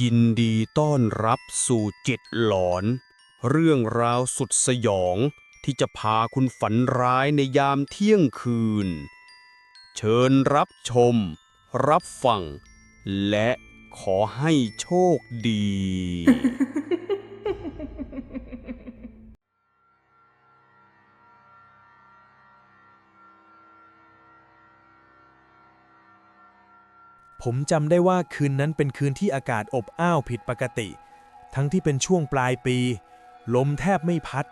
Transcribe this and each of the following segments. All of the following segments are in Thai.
ยินดีต้อนรับสู่จิตหลอน เรื่องราวสุดสยองที่จะพาคุณฝันร้ายในยามเที่ยงคืน เชิญรับชม รับฟัง และขอให้โชคดี ผมจำได้ว่าคืนนั้นเป็นคืนที่อากาศอบอ้าวผิดปกติ ทั้งที่เป็นช่วงปลายปี ลมแทบไม่พัด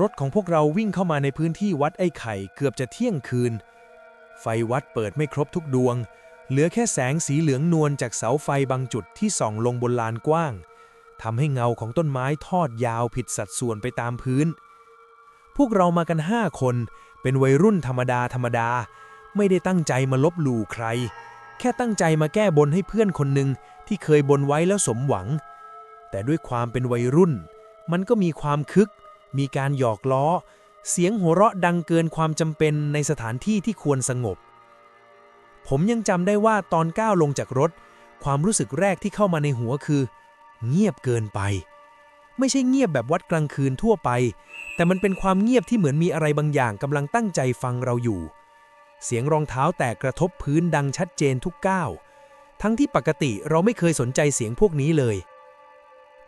รถของพวกเราวิ่งเข้ามาในพื้นที่วัดไอ้ไข่เกือบจะเที่ยงคืน ไฟวัดเปิดไม่ครบทุกดวง เหลือแค่แสงสีเหลืองนวลจากเสาไฟบางจุดที่ส่องลงบนลานกว้างทำให้เงาของต้นไม้ทอดยาวผิดสัดส่วนไปตามพื้น พวกเรามากันห้าคน เป็นวัยรุ่นธรรมดาธรรมดา ไม่ได้ตั้งใจมาลบหลู่ใคร แค่ตั้งใจมาแก้บนให้เพื่อนคนหนึ่งที่เคยบนไว้แล้วสมหวัง แต่ด้วยความเป็นวัยรุ่น มันก็มีความคึก มีการหยอกล้อ เสียงหัวเราะดังเกินความจำเป็นในสถานที่ที่ควรสงบ ผมยังจำได้ว่าตอนก้าวลงจากรถ ความรู้สึกแรกที่เข้ามาในหัวคือ เงียบเกินไป ไม่ใช่เงียบแบบวัดกลางคืนทั่วไป แต่มันเป็นความเงียบที่เหมือนมีอะไรบางอย่างกำลังตั้งใจฟังเราอยู่ เสียงรองเท้าแตกกระทบพื้นดังชัดเจนทุกก้าว ทั้งที่ปกติเราไม่เคยสนใจเสียงพวกนี้เลย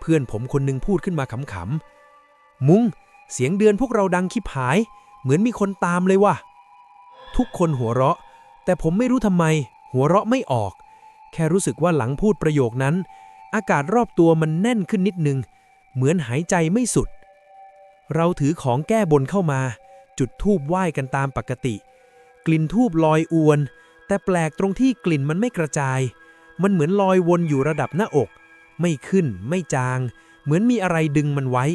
เพื่อนผมคนหนึ่งพูดขึ้นมาขำๆ มุ้งเสียงเดือนพวกเราดังคิบหาย เหมือนมีคนตามเลยว่ะ ทุกคนหัวเราะ แต่ผมไม่รู้ทำไม หัวเราะไม่ออก แค่รู้สึกว่าหลังพูดประโยคนั้น อากาศรอบตัวมันแน่นขึ้นนิดนึง เหมือนหายใจไม่สุด เราถือของแก้บนเข้ามา จุดธูปไหว้กันตามปกติ กลิ่นทูบลอยอวน แต่แปลกตรงที่กลิ่นมันไม่กระจาย มันเหมือนลอยวนอยู่ระดับหน้าอก ไม่ขึ้น ไม่จาง เหมือนมีอะไรดึงมันไว้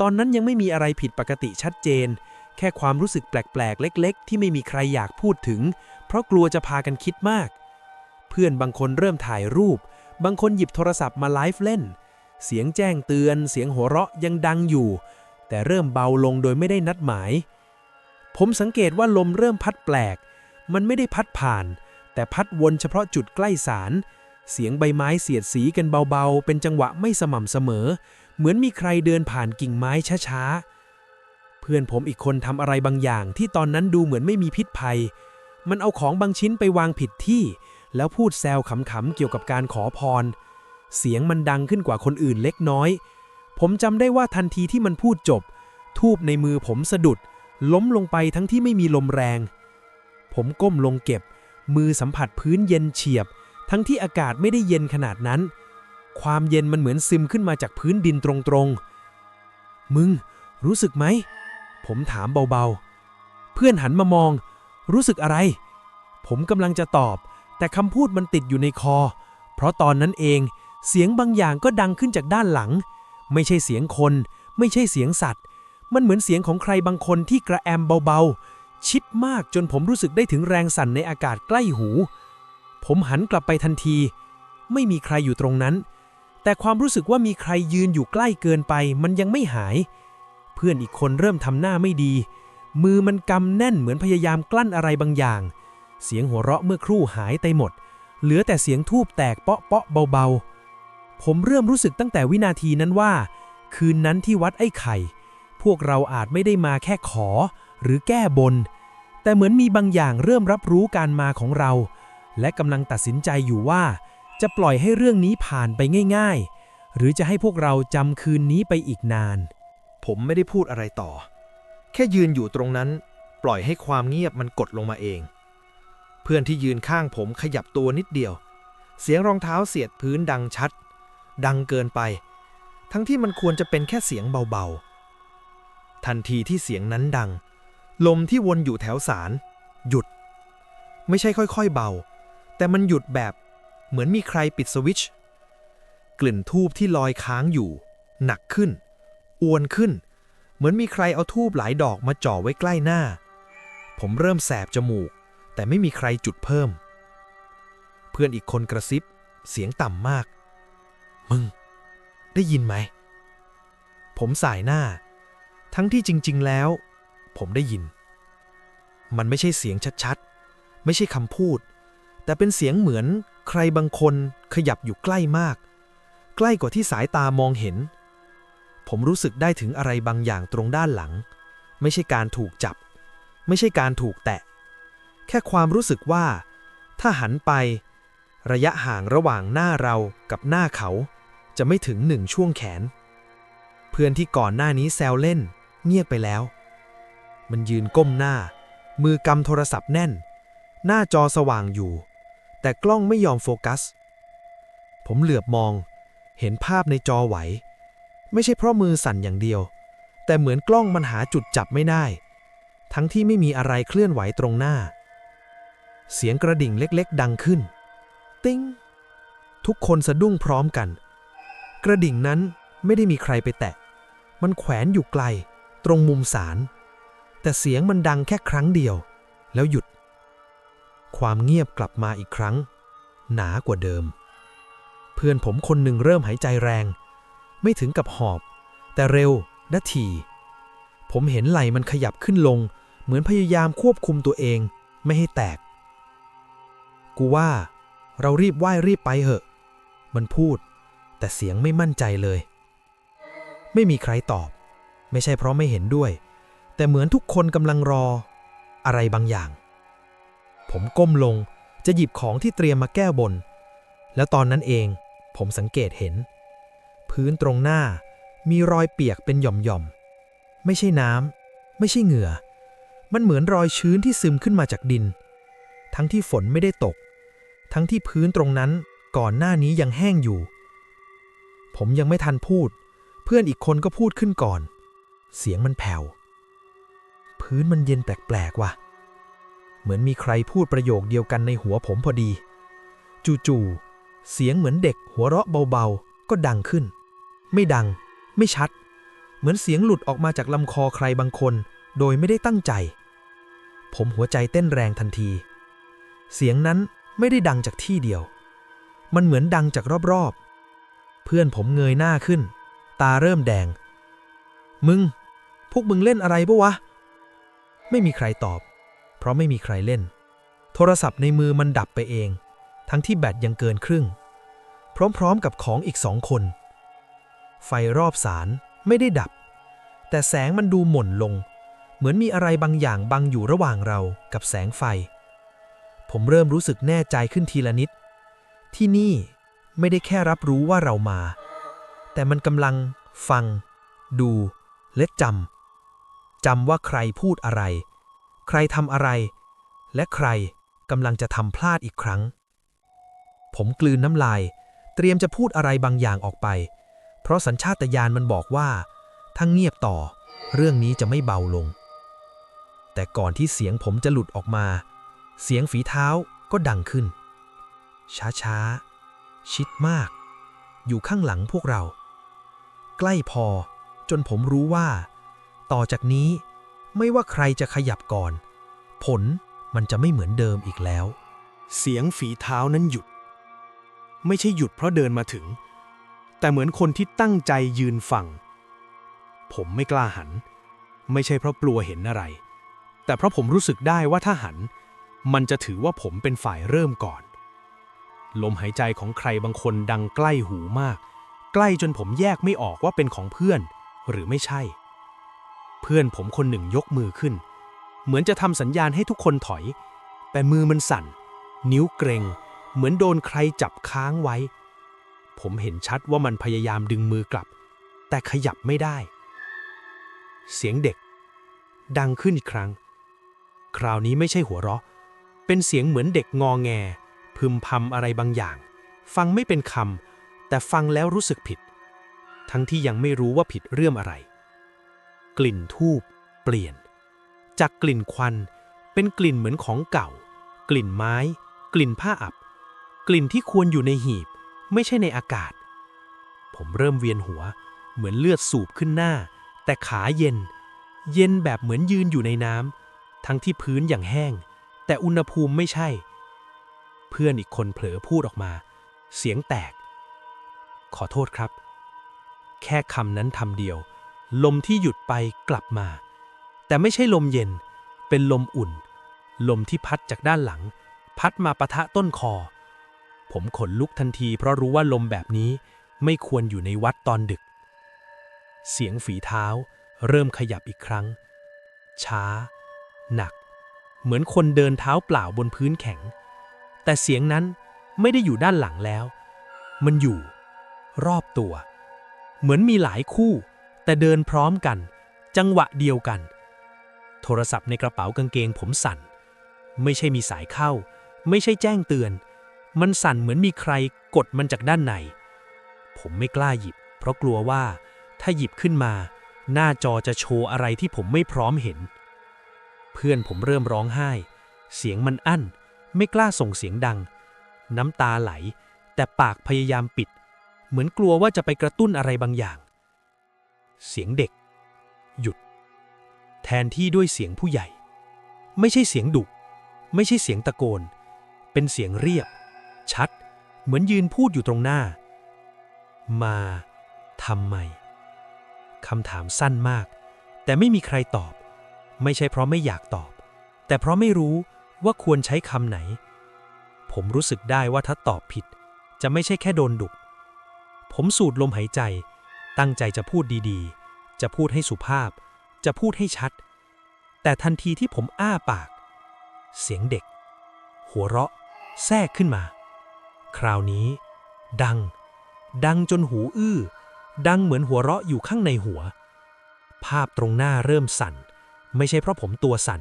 ตอนนั้นยังไม่มีอะไรผิดปกติชัดเจน แค่ความรู้สึกแปลกๆ เล็ก ๆ ที่ไม่มีใครอยากพูดถึง เพราะกลัวจะพากันคิดมาก เพื่อนบางคนเริ่มถ่ายรูป บางคนหยิบโทรศัพท์มาไลฟ์เล่น เสียงแจ้งเตือน เสียงหัวเราะยังดังอยู่ แต่เริ่มเบาลงโดยไม่ได้นัดหมาย ผมสังเกตว่าลมเริ่มพัดแปลก มันไม่ได้พัดผ่าน แต่พัดวนเฉพาะจุดใกล้สาร เสียงใบไม้เสียดสีกันเบาๆ เป็นจังหวะไม่สม่ำเสมอ เหมือนมีใครเดินผ่านกิ่งไม้ช้าๆ เพื่อนผมอีกคนทำอะไรบางอย่างที่ตอนนั้นดูเหมือนไม่มีพิษภัย มันเอาของบางชิ้นไปวางผิดที่ แล้วพูดแซวขำๆเกี่ยวกับการขอพร เสียงมันดังขึ้นกว่าคนอื่นเล็กน้อย ผมจำได้ว่าทันทีที่มันพูดจบ ทูบในมือผมสะดุด ล้มลงไปทั้งที่ไม่มีลมแรง ผมก้มลงเก็บ มือสัมผัสพื้นเย็นเฉียบ ทั้งที่อากาศไม่ได้เย็นขนาดนั้น ความเย็นมันเหมือนซึมขึ้นมาจากพื้นดินตรงๆ มึง รู้สึกไหม ผมถามเบาๆ เพื่อนหันมามอง รู้สึกอะไร ผมกำลังจะตอบ แต่คำพูดมันติดอยู่ในคอ เพราะตอนนั้นเองเสียงบางอย่างก็ดังขึ้นจากด้านหลัง ไม่ใช่เสียงคน ไม่ใช่เสียงสัตว์ มันเหมือนเสียงของใครบางคนที่กระแอมเบาๆ ชิดมากจนผมรู้สึกได้ถึงแรงสั่นในอากาศใกล้หู ผมหันกลับไปทันที ไม่มีใครอยู่ตรงนั้น แต่ความรู้สึกว่ามีใครยืนอยู่ใกล้เกินไป มันยังไม่หาย เพื่อนอีกคนเริ่มทำหน้าไม่ดี มือมันกำแน่นเหมือนพยายามกลั้นอะไรบางอย่าง เสียงหัวเราะเมื่อครู่หายไปหมด เหลือแต่เสียงทูบแตกเปาะเปาะเบาๆ ผมเริ่มรู้สึกตั้งแต่วินาทีนั้นว่า คืนนั้นที่วัดไอ้ไข่ พวกเราอาจไม่ได้มาแค่ขอ หรือแก้บน แต่เหมือนมีบางอย่างเริ่มรับรู้การมาของเรา และกำลังตัดสินใจอยู่ว่า จะปล่อยให้เรื่องนี้ผ่านไปง่าย ๆ หรือจะให้พวกเราจำคืนนี้ไปอีกนาน ผมไม่ได้พูดอะไรต่อ แค่ยืนอยู่ตรงนั้น ปล่อยให้ความเงียบมันกดลงมาเอง เพื่อนที่ยืนข้างผมขยับตัวนิดเดียว เสียงรองเท้าเสียดพื้นดังชัด ดังเกินไป ทั้งที่มันควรจะเป็นแค่เสียงเบาๆ ทันทีที่เสียงนั้นดัง ลมที่วนอยู่แถวสาร หยุด ไม่ใช่ค่อยๆเบา แต่มันหยุดแบบเหมือนมีใครปิดสวิตช์กลิ่นทูบที่ลอยค้างอยู่ หนักขึ้น อวนขึ้น เหมือนมีใครเอาทูบหลายดอกมาจ่อไว้ใกล้หน้า ผมเริ่มแสบจมูก แต่ไม่มีใครจุดเพิ่ม เพื่อนอีกคนกระซิบ เสียงต่ำมาก มึง ได้ยินไหม ผมสายหน้า ทั้งที่จริง ๆ แล้ว ผมได้ยิน มันไม่ใช่เสียงชัดๆ ไม่ใช่คำพูด แต่เป็นเสียงเหมือนใครบางคนขยับอยู่ใกล้มาก ใกล้กว่าที่สายตามองเห็น ผมรู้สึกได้ถึงอะไรบางอย่างตรงด้านหลัง ไม่ใช่การถูกจับ ไม่ใช่การถูกแตะ แค่ความรู้สึกว่า ถ้าหันไประยะห่างระหว่างหน้าเรากับหน้าเขา จะไม่ถึงหนึ่งช่วงแขน เพื่อนที่ก่อนหน้านี้แซวเล่น เงียบไปแล้ว มันยืนก้มหน้า มือกำโทรศัพท์แน่น หน้าจอสว่างอยู่ แต่กล้องไม่ยอมโฟกัส ผมเหลือบมอง เห็นภาพในจอไหว ไม่ใช่เพราะมือสั่นอย่างเดียว แต่เหมือนกล้องมันหาจุดจับไม่ได้ ทั้งที่ไม่มีอะไรเคลื่อนไหวตรงหน้า เสียงกระดิ่งเล็กๆ ดังขึ้น ติ้ง ทุกคนสะดุ้งพร้อมกัน กระดิ่งนั้นไม่ได้มีใครไปแตะ มันแขวนอยู่ไกล ตรงมุมสารแต่เสียงมันดังแค่ครั้งเดียว แล้วหยุด ความเงียบกลับมาอีกครั้ง หนากว่าเดิม เพื่อนผมคนหนึ่งเริ่มหายใจแรง ไม่ถึงกับหอบ แต่เร็วและทีผมเห็นไหล่มันขยับขึ้นลง เหมือนพยายามควบคุมตัวเอง ไม่ให้แตก กูว่า เรารีบไหว้รีบไปเหอะ มันพูด แต่เสียงไม่มั่นใจเลย ไม่มีใครตอบ ไม่ใช่เพราะไม่เห็นด้วย แต่เหมือนทุกคนกำลังรอ อะไรบางอย่าง ผมก้มลงจะหยิบของที่เตรียมมาแก้บน แล้วตอนนั้นเองผมสังเกตเห็น พื้นตรงหน้ามีรอยเปียกเป็นหย่อมๆ ไม่ใช่น้ำไม่ใช่เหงื่อ มันเหมือนรอยชื้นที่ซึมขึ้นมาจากดิน ทั้งที่ฝนไม่ได้ตก ทั้งที่พื้นตรงนั้นก่อนหน้านี้ยังแห้งอยู่ ผมยังไม่ทันพูด เพื่อนอีกคนก็พูดขึ้นก่อน เสียงมันแผ่ว พื้นมันเย็นแปลกๆว่ะ เหมือนมีใครพูดประโยคเดียวกันในหัวผมพอดี จู่ๆ เสียงเหมือนเด็กหัวเราะเบาๆ ก็ดังขึ้น ไม่ดัง ไม่ชัด เหมือนเสียงหลุดออกมาจากลำคอใครบางคน โดยไม่ได้ตั้งใจ ผมหัวใจเต้นแรงทันที เสียงนั้นไม่ได้ดังจากที่เดียว มันเหมือนดังจากรอบๆ เพื่อนผมเงยหน้าขึ้น ตาเริ่มแดง มึง พวกมึงเล่นอะไรปะวะ ไม่มีใครตอบ เพราะไม่มีใครเล่น โทรศัพท์ในมือมันดับไปเอง ทั้งที่แบตยังเกินครึ่ง พร้อมๆกับของอีกสองคน ไฟรอบสารไม่ได้ดับ แต่แสงมันดูหม่นลง เหมือนมีอะไรบางอย่างบังอยู่ระหว่างเรากับแสงไฟ ผมเริ่มรู้สึกแน่ใจขึ้นทีละนิด ที่นี่ไม่ได้แค่รับรู้ว่าเรามา แต่มันกำลังฟัง ดูและจำ จำว่าใครพูดอะไร ใครทำอะไร และใครกำลังจะทำพลาดอีกครั้ง ผมกลืนน้ำลาย เตรียมจะพูดอะไรบางอย่างออกไป เพราะสัญชาตญาณมันบอกว่า ถ้าเงียบต่อ เรื่องนี้จะไม่เบาลง แต่ก่อนที่เสียงผมจะหลุดออกมา เสียงฝีเท้าก็ดังขึ้น ช้าๆ ชิดมาก อยู่ข้างหลังพวกเรา ใกล้พอจนผมรู้ว่า ต่อจากนี้ไม่ว่าใครจะขยับก่อน ผลมันจะไม่เหมือนเดิมอีกแล้ว เสียงฝีเท้านั้นหยุด ไม่ใช่หยุดเพราะเดินมาถึง แต่เหมือนคนที่ตั้งใจยืนฟัง ผมไม่กล้าหัน ไม่ใช่เพราะกลัวเห็นอะไร แต่เพราะผมรู้สึกได้ว่าถ้าหัน มันจะถือว่าผมเป็นฝ่ายเริ่มก่อน ลมหายใจของใครบางคนดังใกล้หูมาก ใกล้จนผมแยกไม่ออกว่าเป็นของเพื่อน หรือไม่ใช่ เพื่อนผมคนหนึ่งยกมือขึ้น เหมือนจะทำสัญญาณให้ทุกคนถอย แต่มือมันสั่น นิ้วเกรงเหมือนโดนใครจับค้างไว้ ผมเห็นชัดว่ามันพยายามดึงมือกลับ แต่ขยับไม่ได้ เสียงเด็ก ดังขึ้นอีกครั้ง คราวนี้ไม่ใช่หัวเราะ เป็นเสียงเหมือนเด็กงอแง พึมพำอะไรบางอย่าง ฟังไม่เป็นคำแต่ฟังแล้วรู้สึกผิด ทั้งที่ยังไม่รู้ว่าผิดเรื่องอะไร กลิ่นทูบเปลี่ยน จากกลิ่นควันเป็นกลิ่นเหมือนของเก่า กลิ่นไม้ กลิ่นผ้าอับ กลิ่นที่ควรอยู่ในหีบ ไม่ใช่ในอากาศ ผมเริ่มเวียนหัว เหมือนเลือดสูบขึ้นหน้า แต่ขาเย็น เย็นแบบเหมือนยืนอยู่ในน้ำทั้งที่พื้นอย่างแห้ง แต่อุณหภูมิไม่ใช่ เพื่อนอีกคนเผลอพูดออกมา เสียงแตก ขอโทษครับ แค่คำนั้นคำเดียว ลมที่หยุดไปกลับมา แต่ไม่ใช่ลมเย็น เป็นลมอุ่น ลมที่พัดจากด้านหลัง พัดมาปะทะต้นคอ ผมขนลุกทันทีเพราะรู้ว่าลมแบบนี้ไม่ควรอยู่ในวัดตอนดึก เสียงฝีเท้าเริ่มขยับอีกครั้ง ช้า หนัก เหมือนคนเดินเท้าเปล่าบนพื้นแข็ง แต่เสียงนั้นไม่ได้อยู่ด้านหลังแล้ว มันอยู่ รอบตัว เหมือนมีหลายคู่ แต่เดินพร้อมกัน จังหวะเดียวกัน โทรศัพท์ในกระเป๋ากางเกงผมสั่น ไม่ใช่มีสายเข้า ไม่ใช่แจ้งเตือน มันสั่นเหมือนมีใครกดมันจากด้านใน ผมไม่กล้าหยิบ เพราะกลัวว่าถ้าหยิบขึ้นมา หน้าจอจะโชว์อะไรที่ผมไม่พร้อมเห็น เพื่อนผมเริ่มร้องไห้ เสียงมันอั้น ไม่กล้าส่งเสียงดัง น้ำตาไหล แต่ปากพยายามปิด เหมือนกลัวว่าจะไปกระตุ้นอะไรบางอย่าง เสียงเด็ก หยุด แทนที่ด้วยเสียงผู้ใหญ่ ไม่ใช่เสียงดุ ไม่ใช่เสียงตะโกน เป็นเสียงเรียบ ชัด เหมือนยืนพูดอยู่ตรงหน้า มาทำไมคำถามสั้นมาก แต่ไม่มีใครตอบ ไม่ใช่เพราะไม่อยากตอบ แต่เพราะไม่รู้ว่าควรใช้คำไหน ผมรู้สึกได้ว่าถ้าตอบผิด จะไม่ใช่แค่โดนดุ ผมสูดลมหายใจ ตั้งใจจะพูดดีๆ จะพูดให้สุภาพ จะพูดให้ชัด แต่ทันทีที่ผมอ้าปาก เสียงเด็ก หัวเราะ แทรกขึ้นมา คราวนี้ ดัง ดังจนหูอื้อ ดังเหมือนหัวเราะอยู่ข้างในหัว ภาพตรงหน้าเริ่มสั่น ไม่ใช่เพราะผมตัวสั่น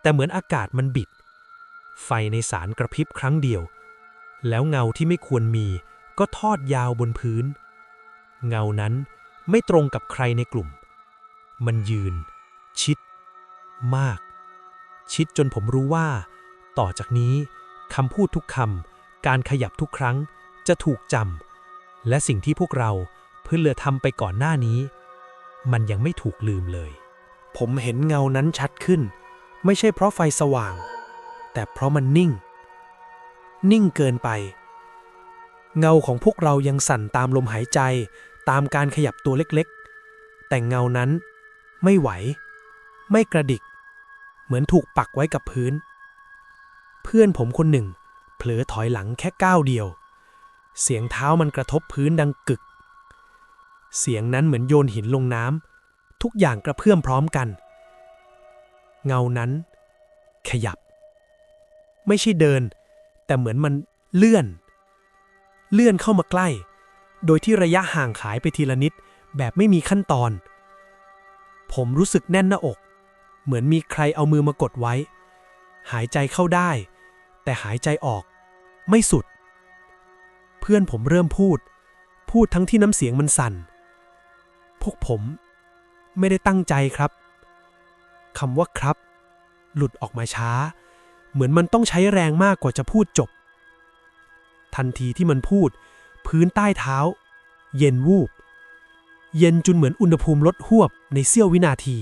แต่เหมือนอากาศมันบิด ไฟในสารกระพริบครั้งเดียว แล้วเงาที่ไม่ควรมีก็ทอดยาวบนพื้น เงานั้นไม่ตรงกับใครในกลุ่ม มันยืน ชิด มาก ชิดจนผมรู้ว่า ต่อจากนี้คำพูดทุกคำการขยับทุกครั้งจะถูกจำและสิ่งที่พวกเราเพื่อเลือทำไปก่อนหน้านี้ มันยังไม่ถูกลืมเลย ผมเห็นเงานั้นชัดขึ้น ไม่ใช่เพราะไฟสว่าง แต่เพราะมันนิ่ง นิ่งเกินไป เงาของพวกเรายังสั่นตามลมหายใจ ตามการขยับตัวเล็กๆ แต่เงานั้นไม่ไหว ไม่กระดิก เหมือนถูกปักไว้กับพื้น เพื่อนผมคนหนึ่ง เผลอถอยหลังแค่ก้าวเดียว เสียงเท้ามันกระทบพื้นดังกึก เสียงนั้นเหมือนโยนหินลงน้ำทุกอย่างกระเพื่อมพร้อมกัน เงานั้น ขยับ ไม่ใช่เดิน แต่เหมือนมันเลื่อน เลื่อนเข้ามาใกล้ โดยที่ระยะห่างขายไปทีละนิด แบบไม่มีขั้นตอน ผมรู้สึกแน่นหน้าอก เหมือนมีใครเอามือมากดไว้ หายใจเข้าได้ แต่หายใจออก ไม่สุด เพื่อนผมเริ่มพูด พูดทั้งที่น้ำเสียงมันสั่น พวกผม ไม่ได้ตั้งใจครับคำว่าครับ หลุดออกมาช้า เหมือนมันต้องใช้แรงมากกว่าจะพูดจบ ทันทีที่มันพูด พื้นใต้เท้า เย็นวูบ เย็นจนเหมือนอุณหภูมิลดหวบในเสี้ยววินาที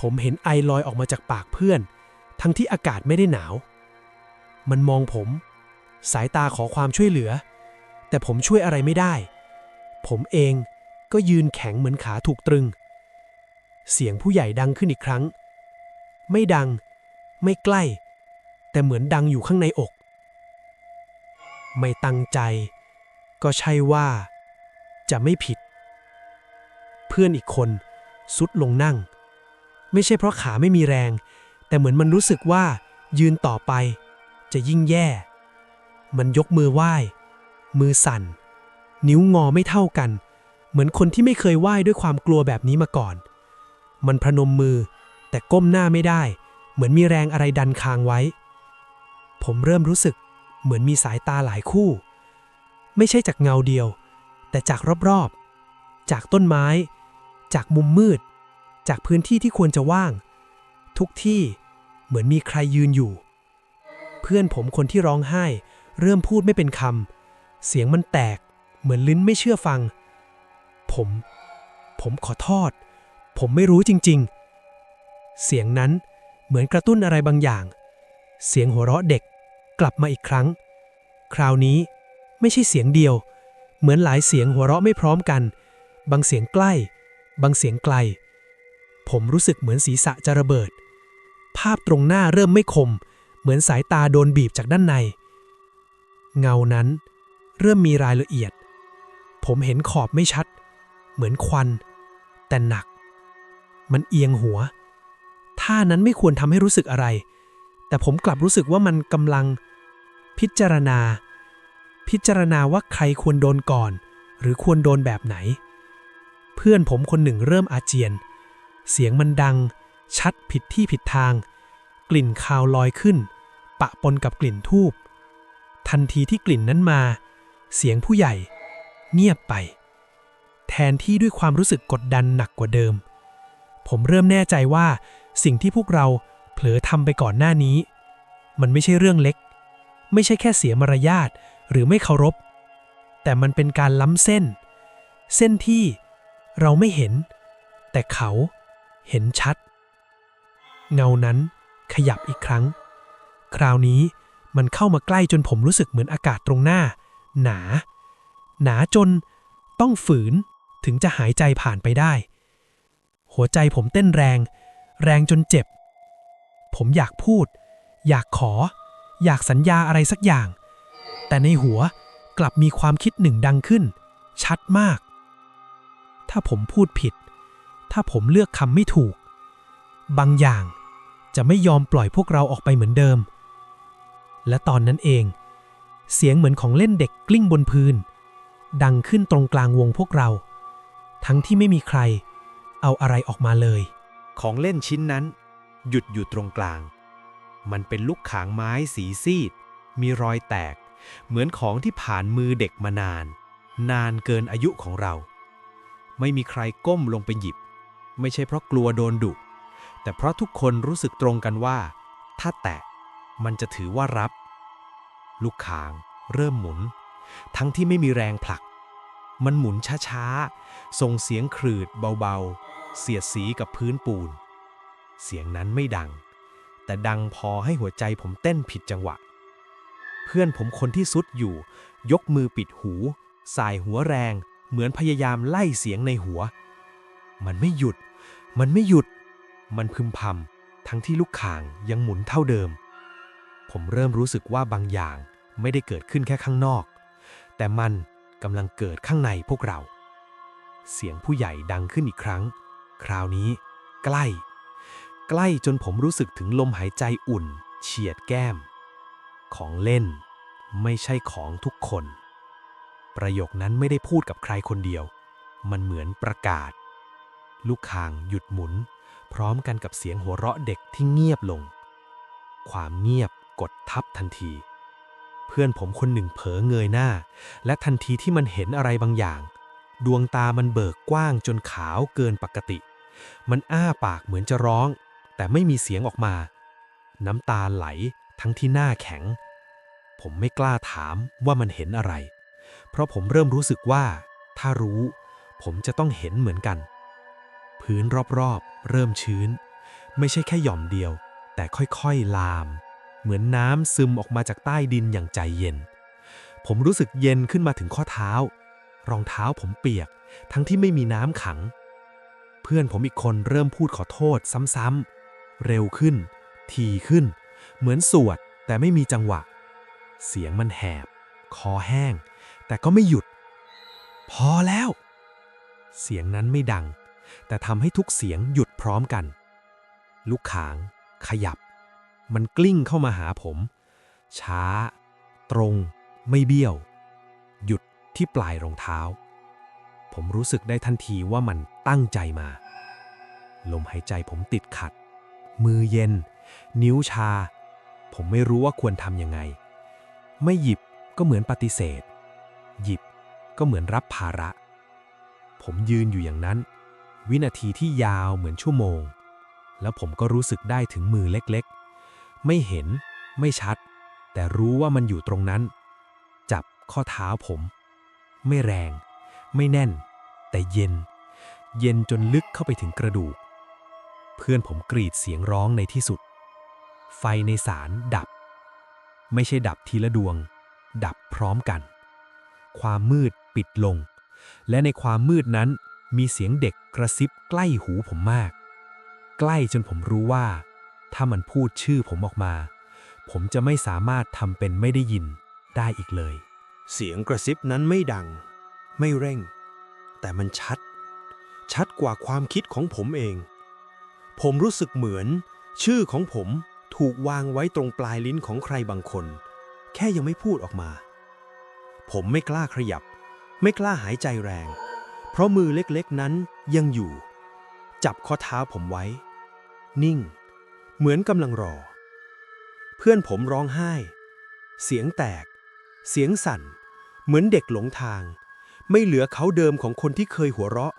ผมเห็นไอลอยออกมาจากปากเพื่อน ทั้งที่อากาศไม่ได้หนาว มันมองผม สายตาขอความช่วยเหลือ แต่ผมช่วยอะไรไม่ได้ ผมเองก็ยืนแข็งเหมือนขาถูกตรึง เสียงผู้ใหญ่ดังขึ้นอีกครั้ง ไม่ดัง ไม่ใกล้ แต่เหมือนดังอยู่ข้างในอก ไม่ตั้งใจ ก็ใช่ว่า จะไม่ผิด เพื่อนอีกคนสุดลงนั่ง ไม่ใช่เพราะขาไม่มีแรง แต่เหมือนมันรู้สึกว่ายืนต่อไป จะยิ่งแย่ มันยกมือไหว้ มือสั่น นิ้วงอไม่เท่ากัน เหมือนคนที่ไม่เคยไหว้ด้วยความกลัวแบบนี้มาก่อน มันพนมมือ แต่ก้มหน้าไม่ได้ เหมือนมีแรงอะไรดันคางไว้ ผมเริ่มรู้สึกเหมือนมีสายตาหลายคู่ ไม่ใช่จากเงาเดียว แต่จากรอบๆ จากต้นไม้ จากมุมมืด จากพื้นที่ที่ควรจะว่าง ทุกที่เหมือนมีใครยืนอยู่ เพื่อนผมคนที่ร้องไห้ เริ่มพูดไม่เป็นคำเสียงมันแตก เหมือนลิ้นไม่เชื่อฟัง ผม ผมขอโทษผมไม่รู้จริง ๆ เสียงนั้นเหมือนกระตุ้นอะไรบางอย่าง เสียงหัวเราะเด็กกลับมาอีกครั้ง คราวนี้ ไม่ใช่เสียงเดียว เหมือนหลายเสียงหัวเราะไม่พร้อมกัน บางเสียงใกล้ บางเสียงไกล ผมรู้สึกเหมือนศีรษะจะระเบิด ภาพตรงหน้าเริ่มไม่คม เหมือนสายตาโดนบีบจากด้านใน เงานั้นเริ่มมีรายละเอียด ผมเห็นขอบไม่ชัด เหมือนควัน แต่หนัก มันเอียงหัว ท่านั้นไม่ควรทำให้รู้สึกอะไร แต่ผมกลับรู้สึกว่ามันกำลังพิจารณา พิจารณาว่าใครควรโดนก่อน หรือควรโดนแบบไหน เพื่อนผมคนหนึ่งเริ่มอาเจียน เสียงมันดัง ชัดผิดที่ผิดทาง กลิ่นคาวลอยขึ้น ปะปนกับกลิ่นทูบทันทีที่กลิ่นนั้นมา เสียงผู้ใหญ่ เงียบไป แทนที่ด้วยความรู้สึกกดดันหนักกว่าเดิม ผมเริ่มแน่ใจว่าสิ่งที่พวกเราเผลอทำไปก่อนหน้านี้ มันไม่ใช่เรื่องเล็ก ไม่ใช่แค่เสียมารยาท หรือไม่เคารพ แต่มันเป็นการล้ำเส้น เส้นที่เราไม่เห็น แต่เขาเห็นชัด เงานั้นขยับอีกครั้ง คราวนี้มันเข้ามาใกล้จนผมรู้สึกเหมือนอากาศตรงหน้า หนา หนาจนต้องฝืนถึงจะหายใจผ่านไปได้ หัวใจผมเต้นแรง แรงจนเจ็บ ผมอยากพูด อยากขอ อยากสัญญาอะไรสักอย่าง แต่ในหัวกลับมีความคิดหนึ่งดังขึ้น ชัดมาก ถ้าผมพูดผิด ถ้าผมเลือกคำไม่ถูก บางอย่างจะไม่ยอมปล่อยพวกเราออกไปเหมือนเดิม และตอนนั้นเอง เสียงเหมือนของเล่นเด็กกลิ้งบนพื้น ดังขึ้นตรงกลางวงพวกเรา ทั้งที่ไม่มีใคร เอาอะไรออกมาเลย ของเล่นชิ้นนั้น หยุดอยู่ตรงกลาง มันเป็นลูกขางไม้สีซีด มีรอยแตก เหมือนของที่ผ่านมือเด็กมานาน นานเกินอายุของเรา ไม่มีใครก้มลงไปหยิบ ไม่ใช่เพราะกลัวโดนดุ แต่เพราะทุกคนรู้สึกตรงกันว่า ถ้าแตะมันจะถือว่ารับ ลูกขางเริ่มหมุน ทั้งที่ไม่มีแรงผลัก มันหมุนช้าๆ ส่งเสียงครืดเบาๆ เสียดสีกับพื้นปูน เสียงนั้นไม่ดัง แต่ดังพอให้หัวใจผมเต้นผิดจังหวะ พื่อนผมคนที่ซุดอยู่ ยกมือปิดหู สายหัวแรง เหมือนพยายามไล่เสียงในหัว มันไม่หยุด มันไม่หยุด มันพึมพำทั้งที่ลูกข่างยังหมุนเท่าเดิม ผมเริ่มรู้สึกว่าบางอย่างไม่ได้เกิดขึ้นแค่ข้างนอก แต่มันกำลังเกิดข้างในพวกเรา เสียงผู้ใหญ่ดังขึ้นอีกครั้ง คราวนี้ ใกล้ ใกล้จนผมรู้สึกถึงลมหายใจอุ่น เฉียดแก้ม ของเล่น ไม่ใช่ของทุกคน ประโยคนั้นไม่ได้พูดกับใครคนเดียว มันเหมือนประกาศ ลูกคางหยุดหมุน พร้อมกันกับเสียงหัวเราะเด็กที่เงียบลง ความเงียบกดทับทันที เพื่อนผมคนหนึ่งเผลอเงยหน้า และทันทีที่มันเห็นอะไรบางอย่าง ดวงตามันเบิกกว้างจนขาวเกินปกติ มันอ้าปากเหมือนจะร้อง แต่ไม่มีเสียงออกมา น้ำตาไหล ทั้งที่หน้าแข็ง ผมไม่กล้าถามว่ามันเห็นอะไร เพราะผมเริ่มรู้สึกว่า ถ้ารู้ ผมจะต้องเห็นเหมือนกัน พื้นรอบๆ เริ่มชื้น ไม่ใช่แค่หย่อมเดียว แต่ค่อยๆลาม เหมือนน้ำซึมออกมาจากใต้ดินอย่างใจเย็น ผมรู้สึกเย็นขึ้นมาถึงข้อเท้า รองเท้าผมเปียก ทั้งที่ไม่มีน้ำขัง เพื่อนผมอีกคนเริ่มพูดขอโทษซ้ำๆเร็วขึ้น ทีขึ้น เหมือนสวดแต่ไม่มีจังหวะ เสียงมันแหบ คอแห้ง แต่ก็ไม่หยุด พอแล้ว เสียงนั้นไม่ดัง แต่ทำให้ทุกเสียงหยุดพร้อมกัน ลูกขาง ขยับ มันกลิ้งเข้ามาหาผม ช้า ตรง ไม่เบี้ยว หยุดที่ปลายรองเท้า ผมรู้สึกได้ทันทีว่ามันตั้งใจมา ลมหายใจผมติดขัด มือเย็น นิ้วชา ผมไม่รู้ว่าควรทำยังไง ไม่หยิบก็เหมือนปฏิเสธ หยิบก็เหมือนรับภาระ ผมยืนอยู่อย่างนั้น วินาทีที่ยาวเหมือนชั่วโมง แล้วผมก็รู้สึกได้ถึงมือเล็กๆ ไม่เห็น ไม่ชัด แต่รู้ว่ามันอยู่ตรงนั้น จับข้อเท้าผม ไม่แรง ไม่แน่น แต่เย็น เย็นจนลึกเข้าไปถึงกระดูก เพื่อนผมกรีดเสียงร้องในที่สุด ไฟในศาลดับ ไม่ใช่ดับทีละดวง ดับพร้อมกัน ความมืดปิดลง และในความมืดนั้นมีเสียงเด็กกระซิบใกล้หูผมมาก ใกล้จนผมรู้ว่า ถ้ามันพูดชื่อผมออกมา ผมจะไม่สามารถทำเป็นไม่ได้ยินได้อีกเลย เสียงกระซิบนั้นไม่ดัง ไม่เร่ง แต่มันชัด ชัดกว่าความคิดของผมเอง ผมรู้สึกเหมือน ชื่อของผม ถูกวางไว้ตรงปลายลิ้นของใครบางคน แค่ยังไม่พูดออกมา ผมไม่กล้าขยับ ไม่กล้าหายใจแรง เพราะมือเล็กๆนั้นยังอยู่ จับข้อเท้าผมไว้ นิ่ง เหมือนกำลังรอ เพื่อนผมร้องไห้ เสียงแตก เสียงสั่น เหมือนเด็กหลงทาง ไม่เหลือเขาเดิมของคนที่เคยหัวเราะ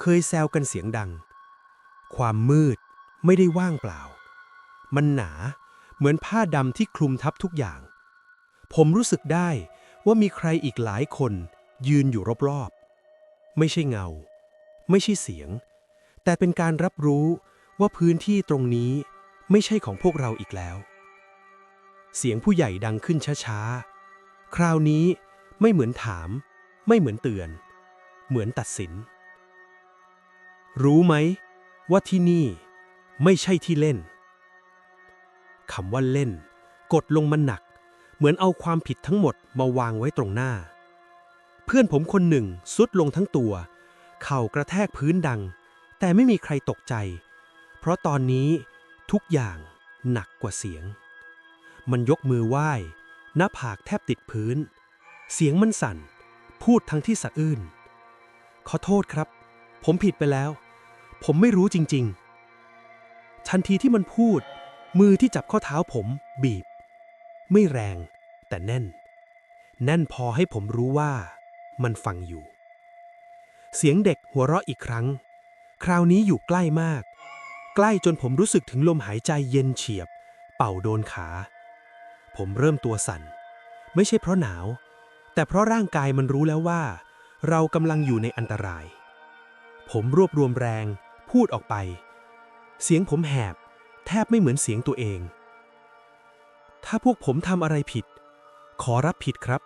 เคยแซวกันเสียงดัง ความมืดไม่ได้ว่างเปล่า มันหนา เหมือนผ้าดำที่คลุมทับทุกอย่าง ผมรู้สึกได้ว่ามีใครอีกหลายคน ยืนอยู่รอบๆ ไม่ใช่เงา ไม่ใช่เสียง แต่เป็นการรับรู้ว่าพื้นที่ตรงนี้ไม่ใช่ของพวกเราอีกแล้ว เสียงผู้ใหญ่ดังขึ้นช้าๆ คราวนี้ไม่เหมือนถาม ไม่เหมือนเตือน เหมือนตัดสิน รู้ไหม ว่าที่นี่ไม่ใช่ที่เล่น คำว่าเล่น กดลงมันหนัก เหมือนเอาความผิดทั้งหมดมาวางไว้ตรงหน้า เพื่อนผมคนหนึ่งสุดลงทั้งตัว เข่ากระแทกพื้นดัง แต่ไม่มีใครตกใจ เพราะตอนนี้ทุกอย่างหนักกว่าเสียง มันยกมือไหว้หน้าผากแทบติดพื้น เสียงมันสั่น พูดทั้งที่สะอื้น ขอโทษครับ ผมผิดไปแล้ว ผมไม่รู้จริง ๆ ทันทีที่มันพูด มือที่จับข้อเท้าผมบีบ ไม่แรง แต่แน่น แน่นพอให้ผมรู้ว่า มันฟังอยู่ เสียงเด็กหัวเราะอีกครั้ง คราวนี้อยู่ใกล้มาก ใกล้จนผมรู้สึกถึงลมหายใจเย็นเฉียบ เป่าโดนขา ผมเริ่มตัวสั่น ไม่ใช่เพราะหนาว แต่เพราะร่างกายมันรู้แล้วว่า เรากำลังอยู่ในอันตราย ผมรวบรวมแรง พูดออกไป เสียงผมแหบ แทบไม่เหมือนเสียงตัวเอง ถ้าพวกผมทำอะไรผิด ขอรับผิดครับ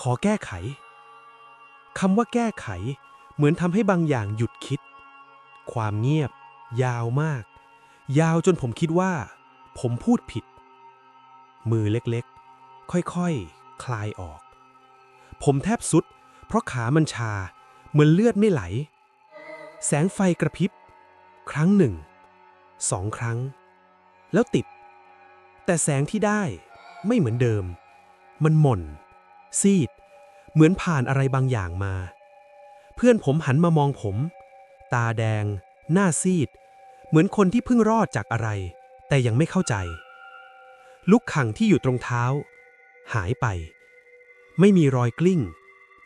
ขอแก้ไขคำว่าแก้ไข เหมือนทำให้บางอย่างหยุดคิด ความเงียบ ยาวมาก ยาวจนผมคิดว่า ผมพูดผิด มือเล็กๆ ค่อยๆคคลายออก ผมแทบสุด เพราะขามันชา เหมือนเลือดไม่ไหล แสงไฟกระพริบ ครั้งหนึ่ง สองครั้ง แล้วติด แต่แสงที่ได้ไม่เหมือนเดิม มันหม่น ซีด เหมือนผ่านอะไรบางอย่างมา เพื่อนผมหันมามองผม ตาแดง หน้าซีด เหมือนคนที่เพิ่งรอดจากอะไร แต่ยังไม่เข้าใจลูกขังที่อยู่ตรงเท้า หายไป ไม่มีรอยกลิ้ง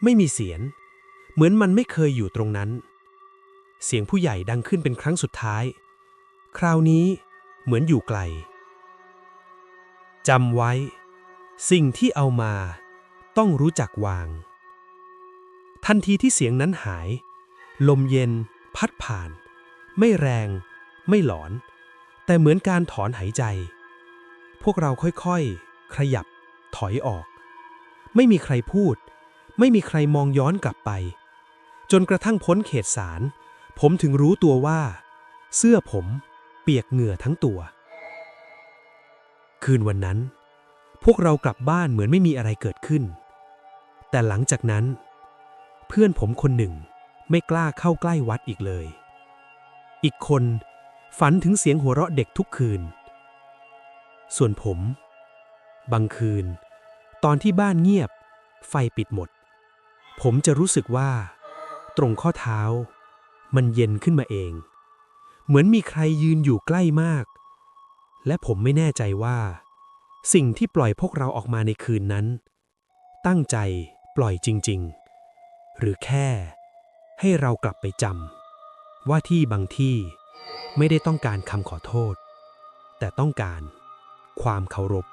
ไม่มีเสียง เหมือนมันไม่เคยอยู่ตรงนั้น เสียงผู้ใหญ่ดังขึ้นเป็นครั้งสุดท้าย คราวนี้เหมือนอยู่ไกลจำไว้ สิ่งที่เอามาต้องรู้จักวาง ทันทีที่เสียงนั้นหาย ลมเย็น พัดผ่าน ไม่แรง ไม่หลอน แต่เหมือนการถอนหายใจ พวกเราค่อยๆ ขยับ ถอยออก ไม่มีใครพูด ไม่มีใครมองย้อนกลับไป จนกระทั่งพ้นเขตสาร ผมถึงรู้ตัวว่า เสื้อผม เปียกเหงื่อทั้งตัว คืนวันนั้น พวกเรากลับบ้านเหมือนไม่มีอะไรเกิดขึ้น แต่หลังจากนั้น เพื่อนผมคนหนึ่งไม่กล้าเข้าใกล้วัดอีกเลย อีกคนฝันถึงเสียงหัวเราะเด็กทุกคืน ส่วนผม บางคืน ตอนที่บ้านเงียบ ไฟปิดหมด ผมจะรู้สึกว่า ตรงข้อเท้า มันเย็นขึ้นมาเอง เหมือนมีใครยืนอยู่ใกล้มาก และผมไม่แน่ใจว่า สิ่งที่ปล่อยพวกเราออกมาในคืนนั้น ตั้งใจปล่อยจริง ๆ หรือแค่ ให้เรากลับไปจำว่าที่บางที่ไม่ได้ต้องการคำขอโทษ แต่ต้องการความเคารพ